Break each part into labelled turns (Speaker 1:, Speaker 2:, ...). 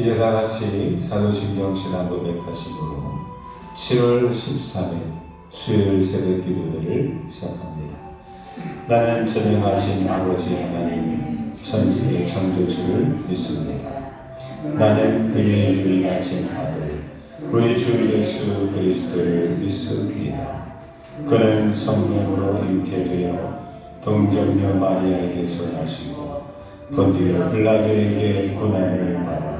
Speaker 1: 이제 다 같이 사도신경 지난번 180으로 7월 13일 수요일 새벽 기도회를 시작합니다. 나는 전능하신 아버지 하나님 천지의 창조주를 믿습니다. 나는 그의 유일하신 아들 우리 주 예수 그리스도를 믿습니다. 그는 성령으로 잉태되어 동정녀 마리아에게서 나시고 본디오 빌라도에게 고난을 받아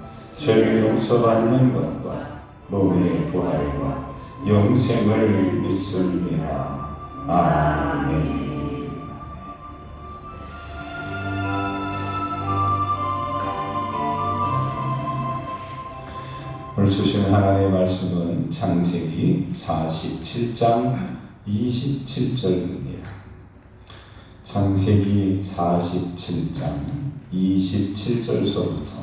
Speaker 1: 죄를 용서받는 것과 몸의 부활과 영생을 믿습니다. 아멘. 오늘 주신 하나님의 말씀은 창세기 47장 27절입니다. 창세기 47장 27절서부터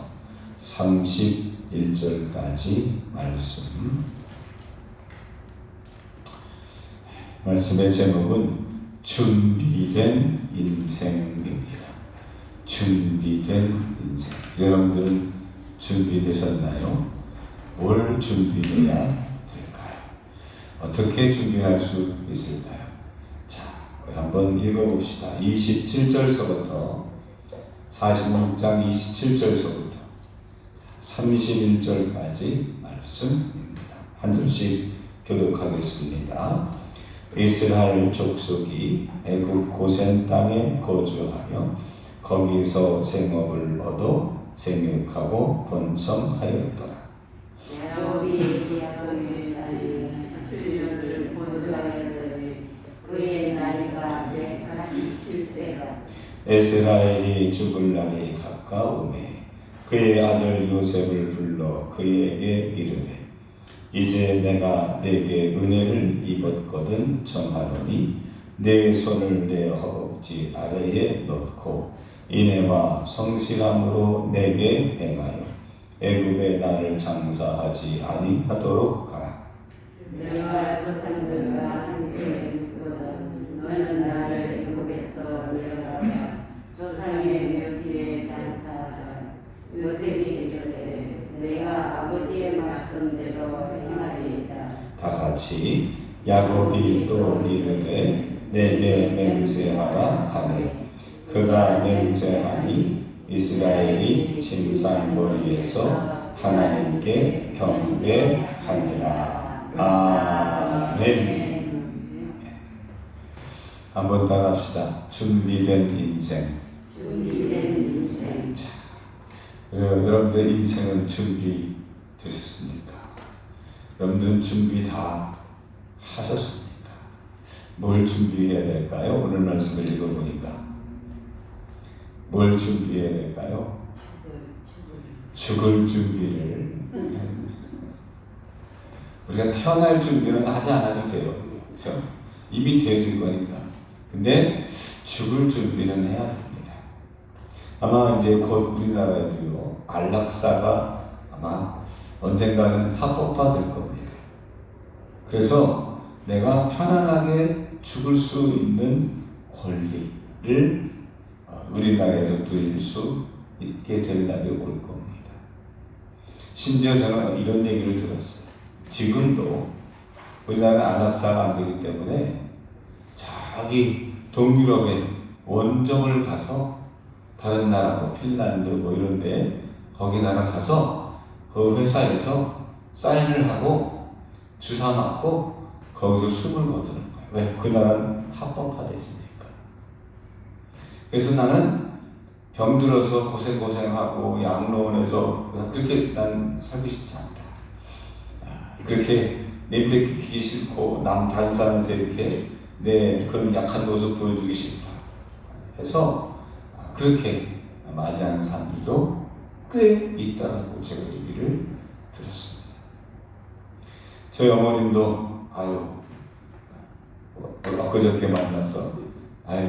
Speaker 1: 31절까지 말씀. 말씀의 제목은 준비된 인생입니다. 준비된 인생. 여러분들은 준비되셨나요? 뭘 준비해야 될까요? 어떻게 준비할 수 있을까요? 자, 한번 읽어봅시다. 27절서부터 46장 27절서부터 31절까지 말씀입니다. 한 절씩 교독하겠습니다. 이스라엘 족속이 애굽 고센 땅에 거주하며 거기서 생업을 얻어 생육하고 번성하였더라.
Speaker 2: 야곱이 야곱의 딸이 수녀를 보조하였으니 그의 나이가 147세라
Speaker 1: 에스라엘이 죽을 날이 가까우매 그의 아들 요셉을 불러 그에게 이르되 이제 내가 내게 은혜를 입었거든 정하노니 내 손을 내 허벅지 아래에 넣고 인애와 성실함으로 내게 행하여 애굽에 나를 장사하지 아니하도록 하라.
Speaker 2: 내가 조상들과 함께 있거든 너는 나를 애굽에서 내어다가 조상의 요셉이 이르되 내가 아버지의 말씀대로 행하리이다.
Speaker 1: 다 같이 야곱이 또 이르되 내게 맹세하라 하네 그가 맹세하니 이스라엘이 진산머리에서 하나님께 경배하니라. 아멘. 한번 따라합시다. 준비된 인생.
Speaker 2: 준비된 인생.
Speaker 1: 여러분들 인생은 준비 되셨습니까? 여러분들은 준비 다 하셨습니까? 뭘 준비해야 될까요? 오늘 말씀을 읽어보니까 뭘 준비해야 될까요? 죽을 준비를 우리가 태어날 준비는 하지 않아도 돼요. 그렇죠? 이미 되어진 거니까. 근데 죽을 준비는 해야 됩니다. 아마 이제 곧 우리나라에도요 안락사가 아마 언젠가는 합법화될 겁니다. 그래서 내가 편안하게 죽을 수 있는 권리를 어, 우리나라에서 누릴 수 있게 될 날이 올 겁니다. 심지어 저는 이런 얘기를 들었어요. 지금도 우리나라는 안락사가 안 되기 때문에 저기 동유럽의 원정을 가서 다른 나라 뭐 핀란드 뭐 이런데 거기 나라 가서 그 회사에서 사인을 하고 주사 맞고 거기서 숨을 거두는 거예요. 왜? 그 나라는 합법화돼 있으니까. 그래서 나는 병들어서 고생 고생하고 양로원에서 그렇게 난 살고 싶지 않다. 아, 그렇게 끼기 싫고 남 다른 사람한테 이렇게 내 그런 약한 모습 보여주기 싫다. 해서 아, 그렇게 맞이하는 사람들도 꽤 있다라고 제가 얘기를 들었습니다. 저희 어머님도 아유 어, 엊그저께 만나서 아유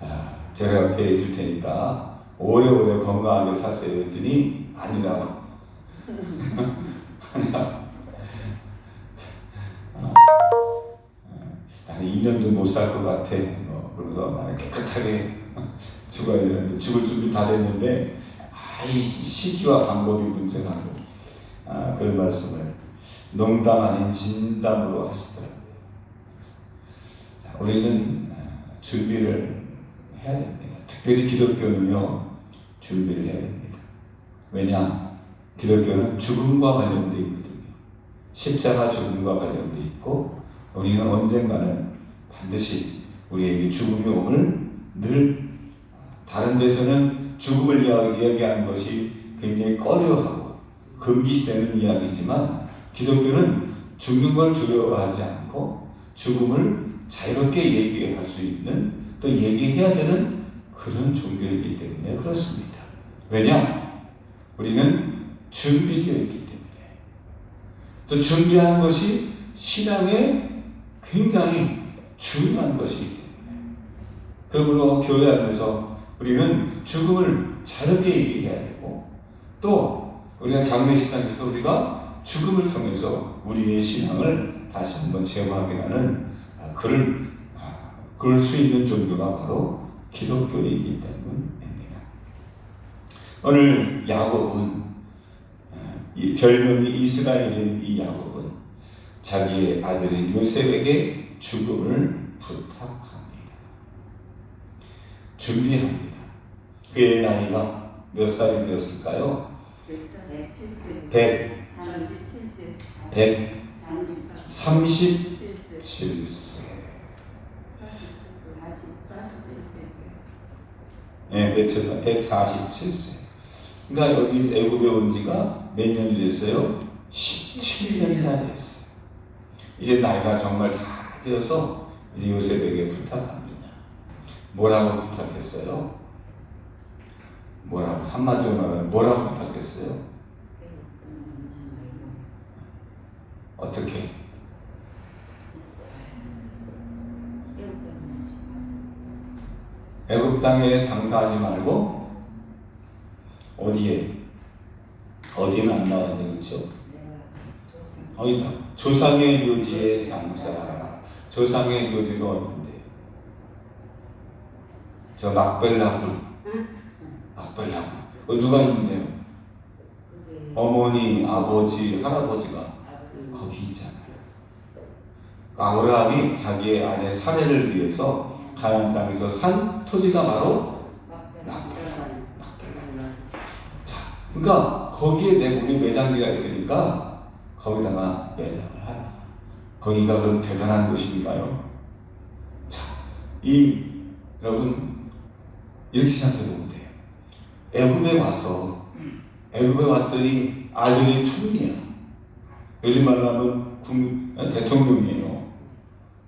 Speaker 1: 아, 제가 옆에 있을 테니까 오래오래 건강하게 사세요 했더니 아니라고 아, 나는 2년도 못 살 것 같아 어, 그러면서 나는 깨끗하게 죽어야 되는데 죽을 준비 다 됐는데 아이 시기와 방법이 문제라고 아, 그런 말씀을 농담 아닌 진담으로 하시더라고요. 자, 우리는 아, 준비를 해야 됩니다. 특별히 기독교는요 준비를 해야 됩니다. 왜냐 기독교는 죽음과 관련돼 있거든요. 십자가 죽음과 관련돼 있고 우리는 언젠가는 반드시 우리에게 죽음이 오늘 늘 다른 데서는 죽음을 이야- 이야기하는 것이 굉장히 꺼려하고 금기되는 이야기지만 기독교는 죽는 걸 두려워하지 않고 죽음을 자유롭게 얘기할 수 있는 또 얘기해야 되는 그런 종교이기 때문에 그렇습니다. 왜냐? 우리는 준비되어 있기 때문에 또 준비하는 것이 신앙에 굉장히 중요한 것이기 때문에 그러므로 교회 안에서 우리는 죽음을 자유롭게 얘기해야 되고 또 우리가 장례식장에서도 우리가 죽음을 통해서 우리의 신앙을 다시 한번 재확인하는 아, 그럴 아, 그럴 수 있는 종교가 바로 기독교이기 때문입니다. 오늘 야곱은 아, 이 별명이 이스라엘인 이 야곱은 자기의 아들인 요셉에게 죽음을 부탁합니다. 준비합니다. 그의 나이가 몇 살이 되었을까요? 100,
Speaker 2: 37세
Speaker 1: 137세. 예, 배쳐서 147세. 그러니까 여기 애굽에 온 지가 몇 년이 됐어요? 17년이나 됐어요. 이제 나이가 정말 다 되어서 이제 요셉에게 부탁합니다. 뭐라고 부탁했어요? 뭐라고 한마디로 말하면 뭐라고 부탁했어요? 어떻게? 애굽 땅에 장사하지 말고 어디에 어디는 안 나왔는데 그렇죠? 어디다 조상의 묘지에 장사하라. 조상의 묘지가 어딘데? 저 막벨라굴. 막벨라굴. 어, 누가 있는데요? 어머니, 아버지, 할아버지가 거기 있잖아요. 아브라함이 자기의 아내 사례를 위해서 가나안 땅에서 산 토지가 바로 자, 그러니까 거기에 내 우리 매장지가 있으니까 거기다가 매장을 하라. 거기가 그럼 대단한 곳인가요? 자, 이 여러분 이렇게 생각해 보면. 애굽에 와서 애굽에 왔더니 아들이 총리야. 요즘 말로 하면 국- 대통령이에요.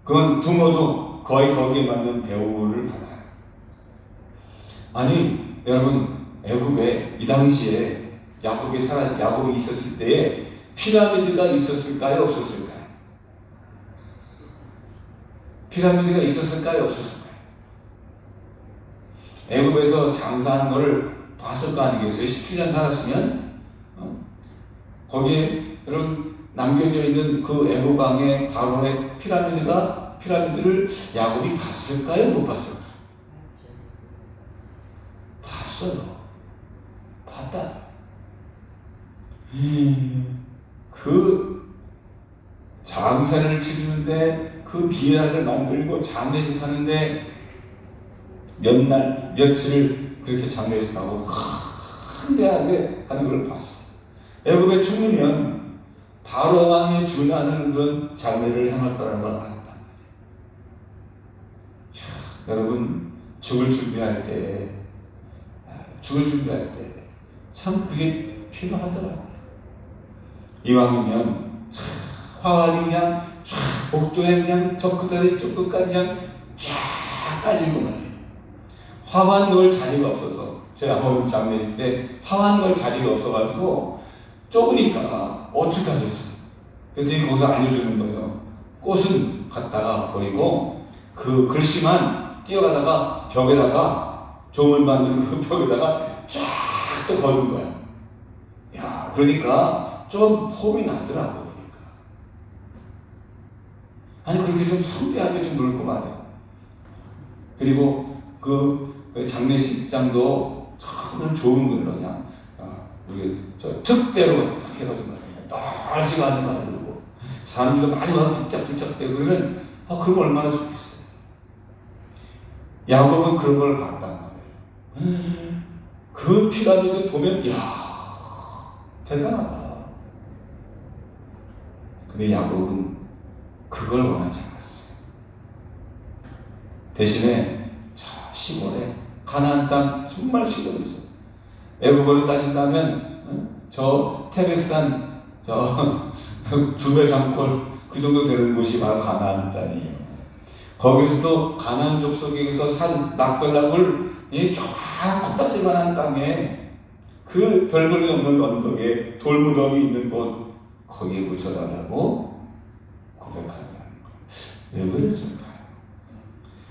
Speaker 1: 그건 부모도 거의 거기에 맞는 대우를 받아요. 아니 여러분 애굽에 이 당시에 야곱이 살아 야곱이 있었을 때에 피라미드가 있었을까요 없었을까요? 피라미드가 있었을까요 없었을까요? 애굽에서 장사하는 거를 봤을 거 아니겠어요? 17년 살았으면 어? 거기에 여러분 남겨져 있는 그 왕의 바로의 피라미드가 피라미드를 야곱이 봤을까요 못 봤을까요? 봤어요. 봤다. 음, 그 장사를 치르는데 그 비라를 만들고 장례식 하는데 몇 날, 며칠을 그렇게 장례식하고 한대하게 하는 걸 봤어. 애굽의 총리면 바로 왕에 준하는 그런 장례를 행할 거라는 걸 알았단 말이에요. 여러분 죽을 준비할 때 죽을 준비할 때 참 그게 필요하더라고요. 이왕이면 참 화환이 그냥 쫙 복도에 그냥 저 끝다리 저 끝까지 그냥 쫙 깔리고 말이에요. 화환 넣을 자리가 없어서 저희 아버님 장례식 때 화환 넣을 자리가 없어가지고 좁으니까 어떻게 하겠어요? 그랬더니 거기서 알려주는 거예요. 꽃은 갖다가 버리고 그 글씨만 뛰어가다가 벽에다가 조문 받는 그 벽에다가 쫙또 거는 거야. 야, 그러니까 좀 폼이 나더라고, 그러니까. 아니, 그렇게 좀 성대하게 좀 놀고 말이야. 그리고 그, 그 장례식장도 참 좋은 걸로 그냥, 어, 우리 저 특대로 딱 해가지고. 넓지가 않은 말 그러고, 사람들도 많이 와서 득작득작대고 그러면, 아, 그럼 얼마나 좋겠어요. 야곱은 그런 걸 봤단 말이에요. 그 피라미드 보면, 이야, 대단하다. 근데 야곱은 그걸 원하지 않았어요. 대신에 저 시골에 가나안 땅 정말 시골이죠. 애국어로 따진다면 어? 저 태백산 저 두배산골 그 정도 되는 곳이 바로 가나안 땅이에요. 거기서도 가나안 족속에서 산 낙별나물 이쫙 껍다지만한 땅에 그 별볼이 없는 언덕에 돌무덤이 있는 곳 거기에 묻혀달라고 고백하더라는 거예요. 왜 그랬을까요?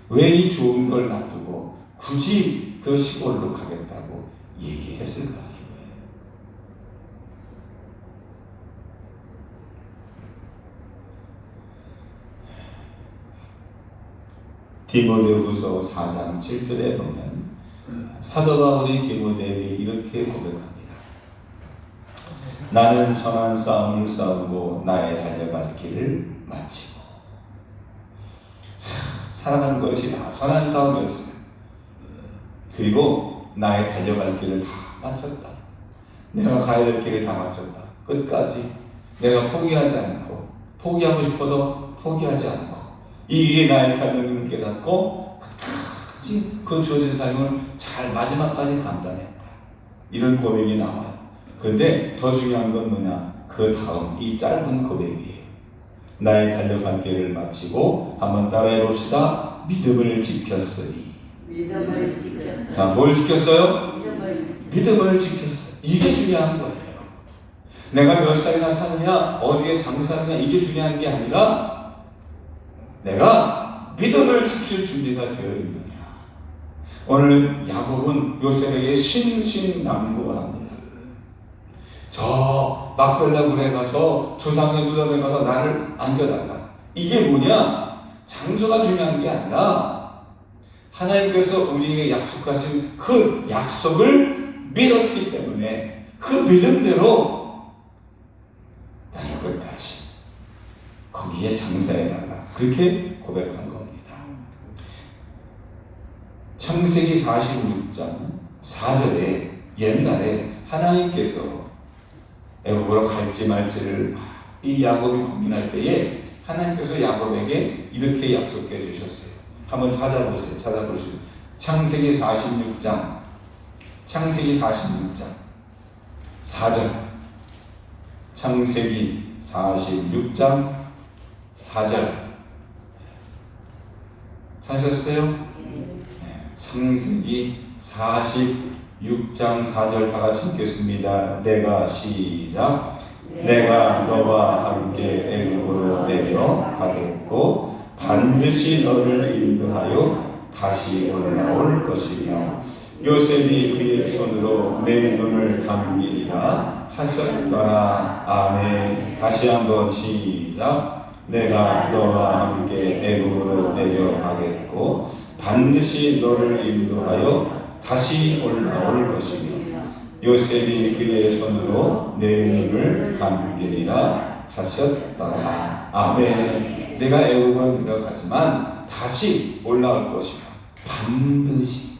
Speaker 1: 왜 이 좋은 걸 놔두고 굳이 그 시골로 가겠다고 얘기했을까 이거예요. 디모데후서 4장 7절에 보면 사도 바울이 디모데에게 이렇게 고백합니다. 나는 선한 싸움을 싸우고 나의 달려갈 길을 마치고 참, 살아가는 것이 다 선한 싸움이었어요. 그리고 나의 달려갈 길을 다 마쳤다. 내가 가야 될 길을 다 마쳤다. 끝까지 내가 포기하지 않고 포기하고 싶어도 포기하지 않고 이 일이 나의 삶임을 깨닫고 끝까지 그 주어진 삶을 잘 마지막까지 감당했다. 이런 고백이 나와요. 그런데 더 중요한 건 뭐냐? 그 다음 이 짧은 고백이에요. 나의 달려간 길을 마치고 한번 따라해 봅시다. 믿음을 지켰으니.
Speaker 2: 믿음을 지켰어.
Speaker 1: 자, 뭘 지켰어요?
Speaker 2: 믿음을 지켰어.
Speaker 1: 믿음을 지켰어. 이게 중요한 거예요. 내가 몇 살이나 사느냐, 어디에 장사하느냐, 이게 중요한 게 아니라 내가 믿음을 지킬 준비가 되어 있느냐. 오늘 야곱은 요셉에게 신신당부합니다. 저 막벨라굴에 가서 조상의 무덤에 가서 나를 안겨달라. 이게 뭐냐? 장소가 중요한 게 아니라 하나님께서 우리에게 약속하신 그 약속을 믿었기 때문에 그 믿음대로 나를 끝까지 거기에 장사해달라. 그렇게 고백한 겁니다. 창세기 46장 4절에 옛날에 하나님께서 애굽으로 갈지 말지를 이 야곱이 고민할 때에 하나님께서 야곱에게 이렇게 약속해 주셨어요. 한번 찾아보세요. 찾아보시죠. 창세기 46장 창세기 46장 4절 창세기 46장 4절 찾으셨어요? 네, 창세기 46장 4절 다 같이 읽겠습니다. 내가 시작 내가 너와 함께 애굽으로 내려 가겠고 반드시 너를 인도하여 다시 올라올 것이며 요셉이 그의 손으로 내 눈을 감기리라 하셨더라. 아멘. 다시 한번 시작. 내가 너와 함께 애굽으로 내려가겠고 반드시 너를 인도하여 다시 올라올 것이며 요셉이 그의 손으로 내 눈을 감기리라 하셨더라. 아멘. 내가 애굽을 내려가지만 다시 올라올 것이라. 반드시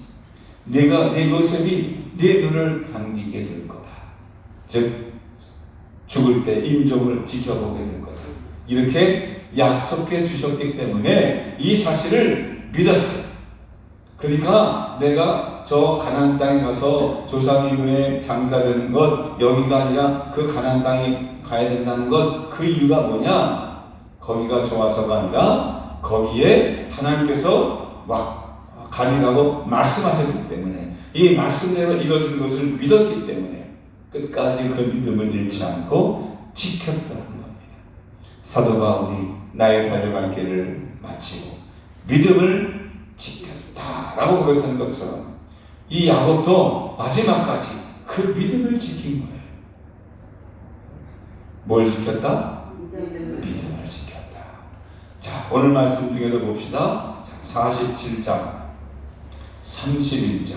Speaker 1: 내가 내 요셉이 내 눈을 감기게 될 거다. 즉 죽을 때 임종을 지켜보게 될 거다. 이렇게 약속해 주셨기 때문에 이 사실을 믿었어요. 그러니까 내가 저 가나안 땅에 가서 조상이후에 장사되는 것 여기가 아니라 그 가나안 땅에 가야 된다는 것 그 이유가 뭐냐? 거기가 좋아서가 아니라 거기에 하나님께서 막 가리라고 말씀하셨기 때문에 이 말씀대로 이루어진 것을 믿었기 때문에 끝까지 그 믿음을 잃지 않고 지켰다는 겁니다. 사도 바울이 나의 달려갈 길을 마치고 믿음을 라고 고백한 것처럼 이 야곱도 마지막까지 그 믿음을 지킨 거예요. 뭘 지켰다? 믿음을 지켰다. 자, 오늘 말씀 중에도 봅시다. 자, 47장 31절.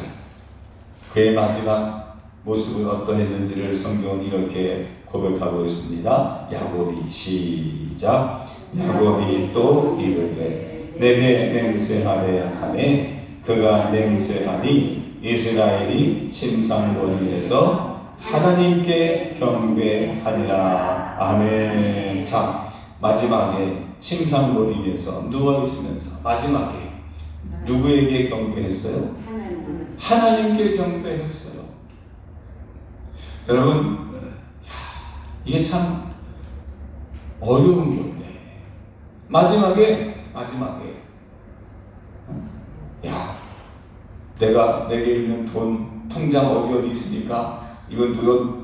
Speaker 1: 그의 마지막 모습은 어떠했는지를 성경은 이렇게 고백하고 있습니다. 야곱이 시작. 야곱이 또 이르되 내게 맹세하래 하매 그가 맹세하니 이스라엘이 침상고리에서 하나님께 경배하니라. 아멘. 자, 마지막에 침상고리에서 누워 있으면서 마지막에 누구에게 경배했어요? 하나님께 경배했어요. 여러분, 야, 이게 참 어려운 건데 마지막에 마지막에 야, 내가 내게 있는 돈 통장 어디 어디 있으니까 이건 누가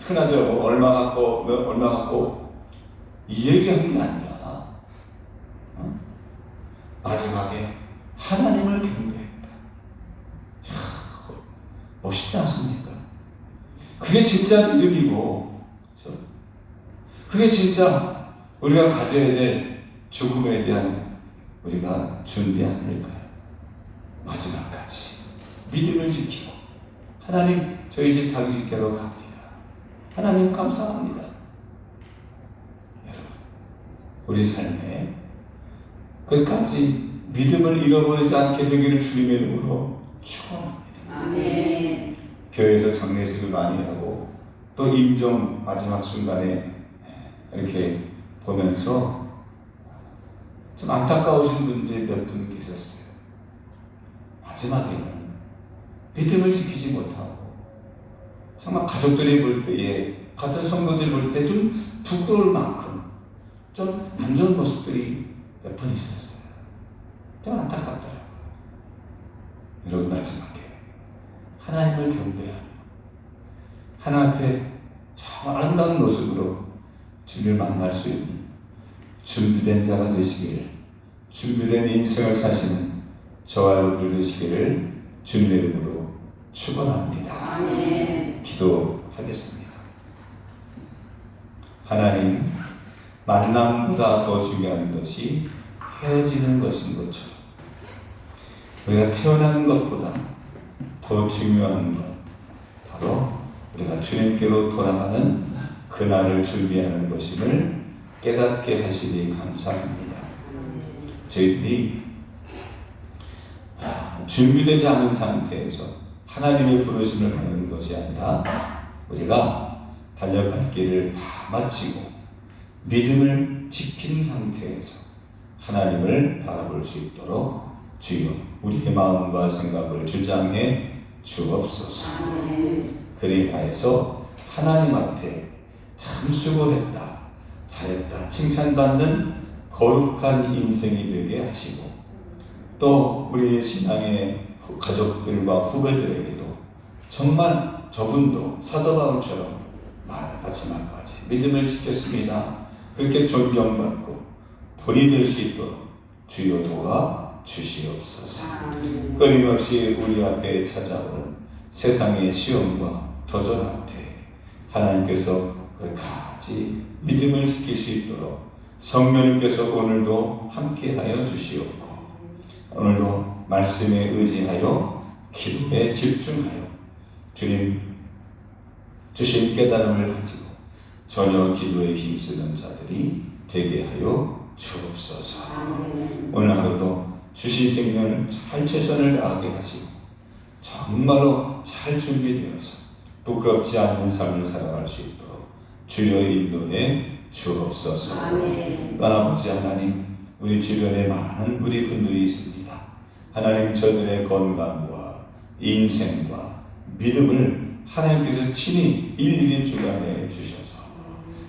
Speaker 1: 흔하죠 뭐 얼마 갖고 뭐 얼마 갖고 이 얘기하는 게 아니라 어? 마지막에 하나님을 경배했다. 이야, 멋있지 않습니까? 그게 진짜 믿음이고, 그렇죠? 그게 진짜 우리가 가져야 될 죽음에 대한 우리가 준비 아닐까요? 마지막까지 믿음을 지키고 하나님 저희 집 당신께로 갑니다. 하나님 감사합니다. 여러분 우리 삶에 끝까지 믿음을 잃어버리지 않게 되기를 주님의 이름으로 축원합니다.
Speaker 2: 아멘.
Speaker 1: 교회에서 장례식을 많이 하고 또 임종 마지막 순간에 이렇게 보면서 좀 안타까우신 분들이 몇분 계셨어요. 마지막에는 믿음을 지키지 못하고 정말 가족들이 볼 때에 같은 성도들이 볼 때 좀 부끄러울 만큼 좀 안 좋은 모습들이 몇 번 있었어요. 좀 안타깝더라고요. 여러분 마지막에 하나님을 경배하며 하나님 앞에 참 아름다운 모습으로 주님을 만날 수 있는 준비된 자가 되시기를 준비된 인생을 사시는 저와 여러분들 되시기를 주님의 이름으로 축원합니다. 기도하겠습니다. 하나님, 만남보다 더 중요한 것이 헤어지는 것인 것처럼 우리가 태어나는 것보다 더 중요한 것 바로 우리가 주님께로 돌아가는 그날을 준비하는 것임을 깨닫게 하시니 감사합니다. 저희들이 아, 준비되지 않은 상태에서 하나님의 부르심을 받는 것이 아니라 우리가 달려갈 길을 다 마치고 믿음을 지킨 상태에서 하나님을 바라볼 수 있도록 주여 우리의 마음과 생각을 주장해 주옵소서. 그리하여서 하나님 앞에 참 수고했다, 잘했다, 칭찬받는 거룩한 인생이 되게 하시고 또 우리 신앙의 가족들과 후배들에게도 정말 저분도 사도 바울처럼 마지막까지 믿음을 지켰습니다. 그렇게 존경받고 본이 될 수 있도록 주여 도와 주시옵소서. 끊임없이 우리 앞에 찾아오는 세상의 시험과 도전 앞에 하나님께서 끝까지 믿음을 지킬 수 있도록 성령님께서 오늘도 함께하여 주시옵고 오늘도 말씀에 의지하여 기도에 집중하여 주님 주신 깨달음을 가지고 전혀 기도에 힘쓰는 자들이 되게 하여 주옵소서. 오늘 하루도 주신 생명을 잘 최선을 다하게 하시고 정말로 잘 준비되어서 부끄럽지 않은 삶을 살아갈 수 있도록 주여 인도해 주옵소서.
Speaker 2: 아멘.
Speaker 1: 아버지 하나님, 우리 주변에 많은 우리 분들이 있습니다. 하나님 저들의 건강과 인생과 믿음을 하나님께서 친히 일일이 주관해 주셔서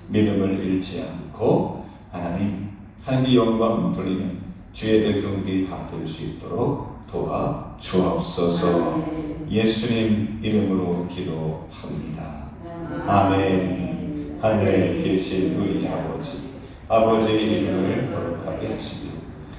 Speaker 1: 믿음을 잃지 않고 하나님 하나님께 영광 돌리는 주의 백성들이 다 될 수 있도록 도와 주옵소서. 예수님 이름으로 기도합니다. 아멘. 하늘에 계신 우리 아버지, 아버지의 이름을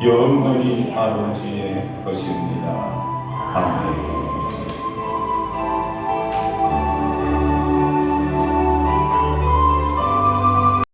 Speaker 1: 영원히 아버지의 것입니다. 아멘